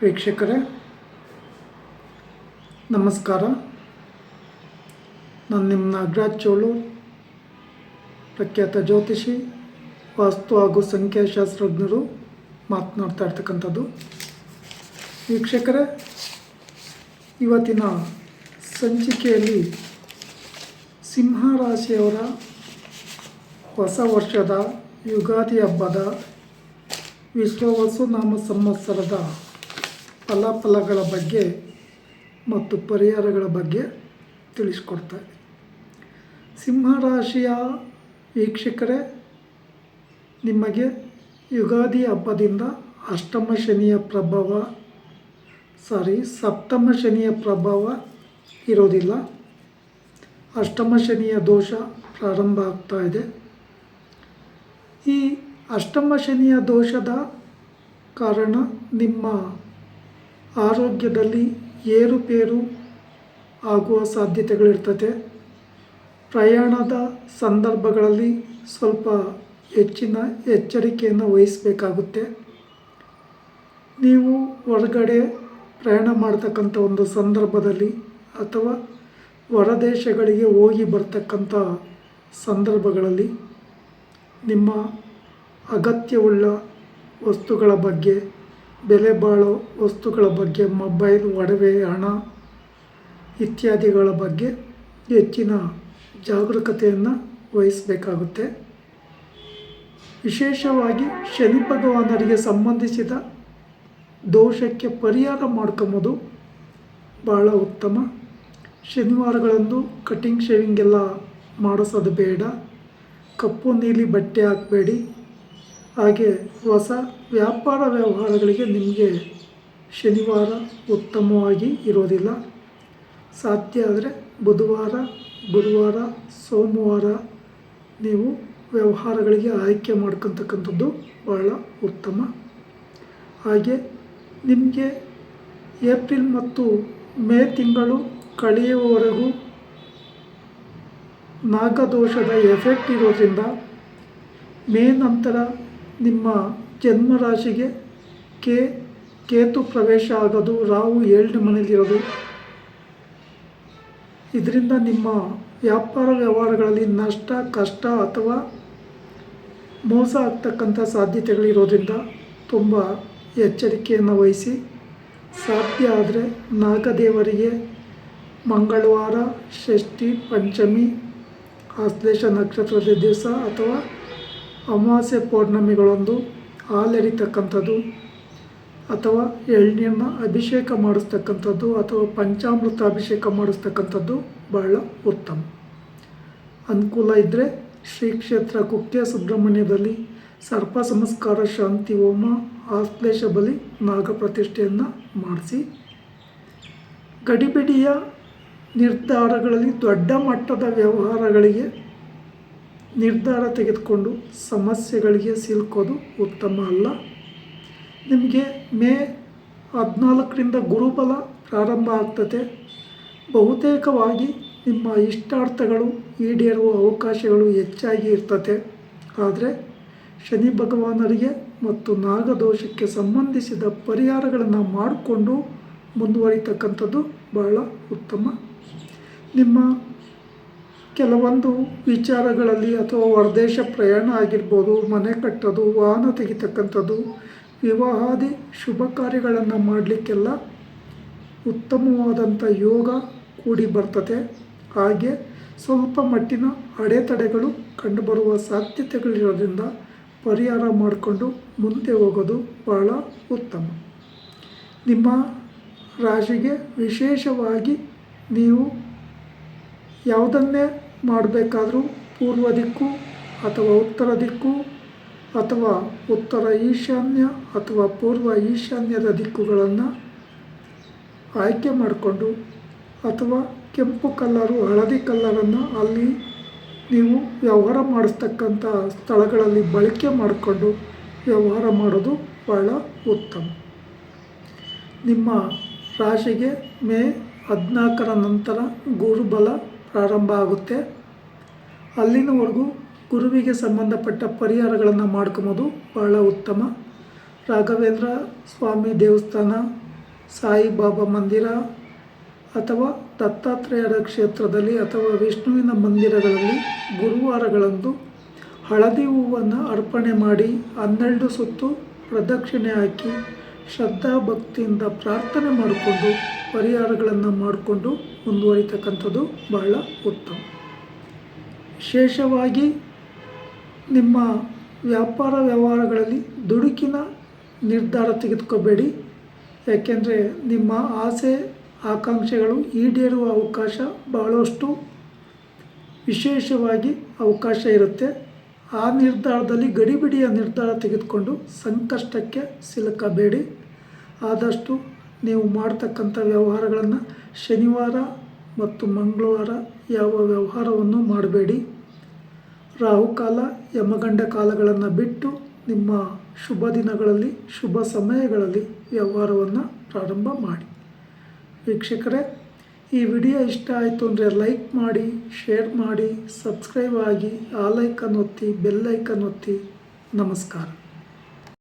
ವೀಕ್ಷಕರೇ, ನಮಸ್ಕಾರ. ನಾನು ನಿಮ್ಮ ನಾಗರಾಜ್ ಚೋಳು, ಪ್ರಖ್ಯಾತ ಜ್ಯೋತಿಷಿ, ವಾಸ್ತು ಹಾಗೂ ಸಂಖ್ಯಾಶಾಸ್ತ್ರಜ್ಞರು ಮಾತನಾಡ್ತಾ ಇರ್ತಕ್ಕಂಥದ್ದು. ವೀಕ್ಷಕರೇ, ಇವತ್ತಿನ ಸಂಚಿಕೆಯಲ್ಲಿ ಸಿಂಹ ರಾಶಿಯವರ ಹೊಸ ವರ್ಷದ ಯುಗಾದಿ ಹಬ್ಬದ ವಿಶ್ವವಸು ನಾಮ ಸಂವತ್ಸರದ ಫಲಾಫಲಗಳ ಬಗ್ಗೆ ಮತ್ತು ಪರಿಹಾರಗಳ ಬಗ್ಗೆ ತಿಳಿಸ್ಕೊಡ್ತಾರೆ ಸಿಂಹರಾಶಿಯ ವೀಕ್ಷಕರೇ, ನಿಮಗೆ ಯುಗಾದಿ ಹಬ್ಬದಿಂದ ಅಷ್ಟಮ ಶನಿಯ ಪ್ರಭಾವ ಸಾರಿ ಸಪ್ತಮ ಶನಿಯ ಪ್ರಭಾವ ಇರೋದಿಲ್ಲ. ಅಷ್ಟಮ ಶನಿಯ ದೋಷ ಪ್ರಾರಂಭ ಆಗ್ತಾ ಇದೆ. ಈ ಅಷ್ಟಮ ಶನಿಯ ದೋಷದ ಕಾರಣ ನಿಮ್ಮ ಆರೋಗ್ಯದಲ್ಲಿ ಏರುಪೇರು ಆಗುವ ಸಾಧ್ಯತೆಗಳಿರ್ತದೆ. ಪ್ರಯಾಣದ ಸಂದರ್ಭಗಳಲ್ಲಿ ಸ್ವಲ್ಪ ಹೆಚ್ಚಿನ ಎಚ್ಚರಿಕೆಯನ್ನು ವಹಿಸಬೇಕಾಗುತ್ತೆ. ನೀವು ಹೊರಗಡೆ ಪ್ರಯಾಣ ಮಾಡ್ತಕ್ಕಂಥ ಒಂದು ಸಂದರ್ಭದಲ್ಲಿ ಅಥವಾ ಹೊರದೇಶಗಳಿಗೆ ಹೋಗಿ ಬರ್ತಕ್ಕಂಥ ಸಂದರ್ಭಗಳಲ್ಲಿ ನಿಮ್ಮ ಅಗತ್ಯವುಳ್ಳ ವಸ್ತುಗಳ ಬಗ್ಗೆ ಬೆಲೆ ಬಾಳೋ ವಸ್ತುಗಳ ಬಗ್ಗೆ, ಮೊಬೈಲ್, ಒಡವೆ, ಹಣ ಇತ್ಯಾದಿಗಳ ಬಗ್ಗೆ ಹೆಚ್ಚಿನ ಜಾಗರೂಕತೆಯನ್ನು ವಹಿಸಬೇಕಾಗುತ್ತೆ. ವಿಶೇಷವಾಗಿ ಶನಿ ಭಗವಾನರಿಗೆ ಸಂಬಂಧಿಸಿದ ದೋಷಕ್ಕೆ ಪರಿಹಾರ ಮಾಡ್ಕೊಂಬೋದು ಭಾಳ ಉತ್ತಮ. ಶನಿವಾರಗಳಂದು ಕಟಿಂಗ್ ಶೇವಿಂಗ್ ಎಲ್ಲ ಮಾಡಿಸೋದು ಬೇಡ. ಕಪ್ಪು ನೀಲಿ ಬಟ್ಟೆ ಹಾಕಬೇಡಿ. ಹಾಗೆ ಹೊಸ ವ್ಯಾಪಾರ ವ್ಯವಹಾರಗಳಿಗೆ ನಿಮಗೆ ಶನಿವಾರ ಉತ್ತಮವಾಗಿ ಇರೋದಿಲ್ಲ. ಸಾಧ್ಯ ಆದರೆ ಬುಧವಾರ, ಗುರುವಾರ, ಸೋಮವಾರ ನೀವು ವ್ಯವಹಾರಗಳಿಗೆ ಆಯ್ಕೆ ಮಾಡ್ಕೊತಕ್ಕಂಥದ್ದು ಬಹಳ ಉತ್ತಮ. ಹಾಗೆ ನಿಮಗೆ ಏಪ್ರಿಲ್ ಮತ್ತು ಮೇ ತಿಂಗಳು ಕಳೆಯುವವರೆಗೂ ನಾಗದೋಷದ ಎಫೆಕ್ಟ್ ಇರೋದ್ರಿಂದ ಮೇ ನಂತರ ನಿಮ್ಮ ಜನ್ಮರಾಶಿಗೆ ಕೆ, ಕೇತು ಪ್ರವೇಶ ಆಗೋದು, ರಾಹು ಏಳನೇ ಮನೆಯಲ್ಲಿರೋದು ಇದರಿಂದ ನಿಮ್ಮ ವ್ಯಾಪಾರ ವ್ಯವಹಾರಗಳಲ್ಲಿ ನಷ್ಟ, ಕಷ್ಟ ಅಥವಾ ಮೋಸ ಆಗ್ತಕ್ಕಂಥ ಸಾಧ್ಯತೆಗಳಿರೋದ್ರಿಂದ ತುಂಬ ಎಚ್ಚರಿಕೆಯನ್ನು ವಹಿಸಿ. ಸಾಧ್ಯ ಆದರೆ ನಾಗದೇವರಿಗೆ ಮಂಗಳವಾರ ಷಷ್ಠಿ, ಪಂಚಮಿ, ಆಶ್ಲೇಷ ನಕ್ಷತ್ರದ ದಿವಸ ಅಥವಾ ಅಮಾವಾಸ್ಯೆ ಪೌರ್ಣಮಿಗಳೊಂದು ಹಾಲೆರಿತಕ್ಕಂಥದ್ದು ಅಥವಾ ಎಳ್ನೀರನ್ನ ಅಭಿಷೇಕ ಮಾಡಿಸ್ತಕ್ಕಂಥದ್ದು ಅಥವಾ ಪಂಚಾಮೃತ ಅಭಿಷೇಕ ಮಾಡಿಸ್ತಕ್ಕಂಥದ್ದು ಬಹಳ ಉತ್ತಮ. ಅನುಕೂಲ ಇದ್ದರೆ ಶ್ರೀ ಕ್ಷೇತ್ರ ಕುಕ್ಕೆ ಸುಬ್ರಹ್ಮಣ್ಯದಲ್ಲಿ ಸರ್ಪ ಸಂಸ್ಕಾರ ಶಾಂತಿ ಹೋಮ ಆಶ್ಲೇಷ ಬಲಿ ನಾಗಪ್ರತಿಷ್ಠೆಯನ್ನು ಮಾಡಿಸಿ. ಗಡಿಬಿಡಿಯ ನಿರ್ಧಾರಗಳಲ್ಲಿ ದೊಡ್ಡ ಮಟ್ಟದ ವ್ಯವಹಾರಗಳಿಗೆ ನಿರ್ಧಾರ ತೆಗೆದುಕೊಂಡು ಸಮಸ್ಯೆಗಳಿಗೆ ಸಿಲುಕೋದು ಉತ್ತಮ ಅಲ್ಲ. ನಿಮಗೆ ಮೇ ಹದಿನಾಲ್ಕರಿಂದ ಗುರುಬಲ ಪ್ರಾರಂಭ ಆಗ್ತದೆ ಬಹುತೇಕವಾಗಿ ನಿಮ್ಮ ಇಷ್ಟಾರ್ಥಗಳು ಈಡೇರುವ ಅವಕಾಶಗಳು ಹೆಚ್ಚಾಗಿ ಇರ್ತದೆ ಆದರೆ ಶನಿ ಭಗವಾನರಿಗೆ ಮತ್ತು ನಾಗದೋಷಕ್ಕೆ ಸಂಬಂಧಿಸಿದ ಪರಿಹಾರಗಳನ್ನು ಮಾಡಿಕೊಂಡು ಮುಂದುವರಿತಕ್ಕಂಥದ್ದು ಬಹಳ ಉತ್ತಮ. ನಿಮ್ಮ ಕೆಲವೊಂದು ವಿಚಾರಗಳಲ್ಲಿ ಅಥವಾ ಹೊರದೇಶ ಪ್ರಯಾಣ ಆಗಿರ್ಬೋದು, ಮನೆ ಕಟ್ಟೋದು, ವಾಹನ ತೆಗಿತಕ್ಕಂಥದ್ದು, ವಿವಾಹಾದಿ ಶುಭ ಕಾರ್ಯಗಳನ್ನು ಮಾಡಲಿಕ್ಕೆಲ್ಲ ಉತ್ತಮವಾದಂಥ ಯೋಗ ಕೂಡಿ ಬರ್ತದೆ ಹಾಗೆ ಸ್ವಲ್ಪ ಮಟ್ಟಿನ ಅಡೆತಡೆಗಳು ಕಂಡುಬರುವ ಸಾಧ್ಯತೆಗಳಿರೋದ್ರಿಂದ ಪರಿಹಾರ ಮಾಡಿಕೊಂಡು ಮುಂದೆ ಹೋಗೋದು ಬಹಳ ಉತ್ತಮ. ನಿಮ್ಮ ರಾಶಿಗೆ ವಿಶೇಷವಾಗಿ ನೀವು ಯಾವುದನ್ನೇ ಮಾಡಬೇಕಾದ್ರೂ ಪೂರ್ವ ದಿಕ್ಕು ಅಥವಾ ಉತ್ತರ ದಿಕ್ಕು ಅಥವಾ ಉತ್ತರ ಈಶಾನ್ಯ ಅಥವಾ ಪೂರ್ವ ಈಶಾನ್ಯದ ದಿಕ್ಕುಗಳನ್ನು ಆಯ್ಕೆ ಮಾಡಿಕೊಂಡು ಅಥವಾ ಕೆಂಪು ಕಲ್ಲರು ಹಳದಿ ಕಲ್ಲರನ್ನು ಅಲ್ಲಿ ನೀವು ವ್ಯವಹಾರ ಮಾಡಿಸ್ತಕ್ಕಂಥ ಸ್ಥಳಗಳಲ್ಲಿ ಬಳಕೆ ಮಾಡಿಕೊಂಡು ವ್ಯವಹಾರ ಮಾಡೋದು ಭಾಳ ಉತ್ತಮ. ನಿಮ್ಮ ರಾಶಿಗೆ ಮೇ ಹದಿನಾಲ್ಕರ ನಂತರ ಗುರುಬಲ ಪ್ರಾರಂಭ ಆಗುತ್ತೆ. ಅಲ್ಲಿನವರೆಗೂ ಗುರುವಿಗೆ ಸಂಬಂಧಪಟ್ಟ ಪರಿಹಾರಗಳನ್ನು ಮಾಡ್ಕೊಬೋದು ಬಹಳ ಉತ್ತಮ. ರಾಘವೇಂದ್ರ ಸ್ವಾಮಿ ದೇವಸ್ಥಾನ, ಸಾಯಿಬಾಬಾ ಮಂದಿರ ಅಥವಾ ದತ್ತಾತ್ರೇಯರ ಕ್ಷೇತ್ರದಲ್ಲಿ ಅಥವಾ ವಿಷ್ಣುವಿನ ಮಂದಿರಗಳಲ್ಲಿ ಗುರುವಾರಗಳಂದು ಹಳದಿ ಹೂವನ್ನು ಅರ್ಪಣೆ ಮಾಡಿ ಹನ್ನೆರಡು ಸುತ್ತು ಪ್ರದಕ್ಷಿಣೆ ಹಾಕಿ ಶ್ರದ್ಧಾ ಭಕ್ತಿಯಿಂದ ಪ್ರಾರ್ಥನೆ ಮಾಡಿಕೊಂಡು, ಪರಿಹಾರಗಳನ್ನು ಮಾಡಿಕೊಂಡು ಮುಂದುವರಿತಕ್ಕಂಥದ್ದು ಬಹಳ ಉತ್ತಮ. ವಿಶೇಷವಾಗಿ ನಿಮ್ಮ ವ್ಯಾಪಾರ ವ್ಯವಹಾರಗಳಲ್ಲಿ ದುಡುಕಿನ ನಿರ್ಧಾರ ತೆಗೆದುಕೋಬೇಡಿ. ಯಾಕೆಂದರೆ ನಿಮ್ಮ ಆಸೆ, ಆಕಾಂಕ್ಷೆಗಳು ಈಡೇರುವ ಅವಕಾಶ ಬಹಳಷ್ಟು ವಿಶೇಷವಾಗಿ ಅವಕಾಶ ಇರುತ್ತೆ. ಆ ನಿರ್ಧಾರದಲ್ಲಿ ಗಡಿಬಿಡಿಯ ನಿರ್ಧಾರ ತೆಗೆದುಕೊಂಡು ಸಂಕಷ್ಟಕ್ಕೆ ಸಿಲುಕಬೇಡಿ. ಆದಷ್ಟು ನೀವು ಮಾಡ್ತಕ್ಕಂಥ ವ್ಯವಹಾರಗಳನ್ನು ಶನಿವಾರ ಮತ್ತು ಮಂಗಳವಾರ ಯಾವ ವ್ಯವಹಾರವನ್ನು ಮಾಡಬೇಡಿ. ರಾಹುಕಾಲ ಯಮಗಂಡ ಕಾಲಗಳನ್ನು ಬಿಟ್ಟು ನಿಮ್ಮ ಶುಭ ದಿನಗಳಲ್ಲಿ, ಶುಭ ಸಮಯಗಳಲ್ಲಿ ವ್ಯವಹಾರವನ್ನು ಪ್ರಾರಂಭ ಮಾಡಿ. ವೀಕ್ಷಕರೇ, ಈ ವಿಡಿಯೋ ಇಷ್ಟ ಆಯಿತು ಅಂದರೆ ಲೈಕ್ ಮಾಡಿ, ಶೇರ್ ಮಾಡಿ, ಸಬ್ಸ್ಕ್ರೈಬ್ ಆಗಿ, ಆ ಲೈಕನ್ ಒತ್ತಿ ಬೆಲ್ಲೈಕನ್ ಒತ್ತಿ. ನಮಸ್ಕಾರ.